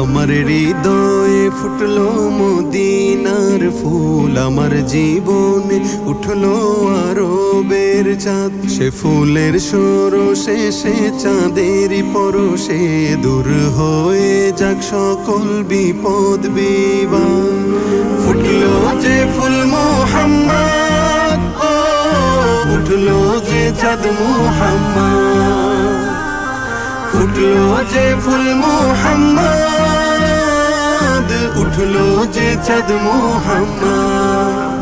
আমার হৃদয়ে ফুটলো মদিনার ফুল, আমার জীবনে উঠল আরও বের চাঁদ। সে ফুলের সরষে সে চাঁদের পরশে দূর হয়ে যাক সকল বিপদ বিবাদ। ফুটলো যে ফুল মোহাম্মদ উঠল যে চাঁদ মোহাম্মদ। ফুটলো যে ফুল মোহাম্মদ উঠল যে চাঁদ মোহাম্মদ।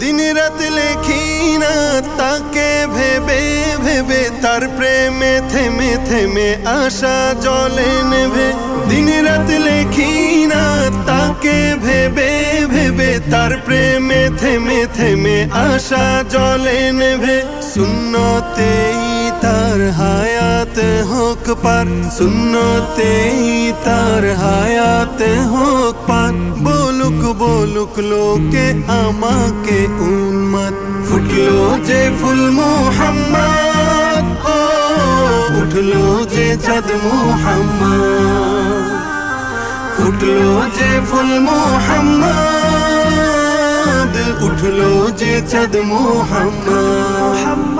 দিন রাত লেখি না তাকে ভেবে ভেবে, তার প্রেমে থেমে থেমে আশা জলে নেভে। দিন রাত লেখি না তাকে ভেবে ভেবে, তার প্রেমে থেমে থেমে আশা জলে নেভে। শূন্যতেই তার হায়াত হোক পার শূন্যতেই তার হায়াত হোক পার বলুক বলুক লোকে আমাকে উন্মাদ ফুটলো যে ফুল মোহাম্মদ উঠল যে চাঁদ মোহাম্মদ ফুটলো যে ফুল মোহাম্মদ উঠল যে চাঁদ মোহাম্মদ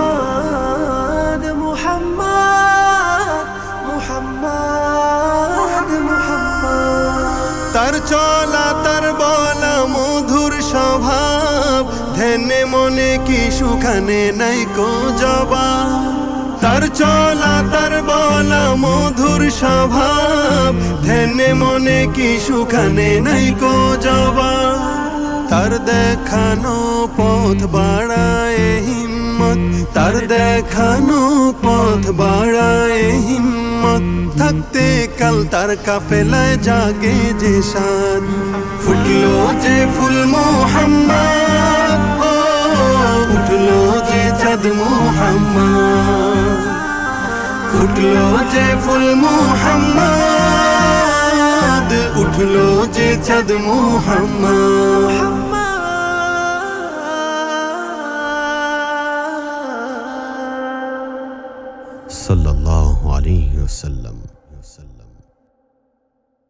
তার চলা, তার বলা মধুর স্বভাব। ধ্যানে মনে কি সুখানে নাই কো জবা তার চলা, তার বলা মধুর স্বভাব। ধ্যানে মনে কি সুখানে নাই কো জবা তার দেখানো পথ বাড়ায় হিম্মত তার দেখানো পথ বাড়ায় হিম্মত। থাকতে কাল তার কাফেলায় জাগে যে সাদ ফুটলো যে ফুল মোহাম্মদ উঠল যে চাঁদ মোহাম্মদ। ফুটলো যে ফুল মোহাম্মদ, উঠল যে চাঁদ মোহাম্মদ। সাল্লাহ আলী আসাল্লাম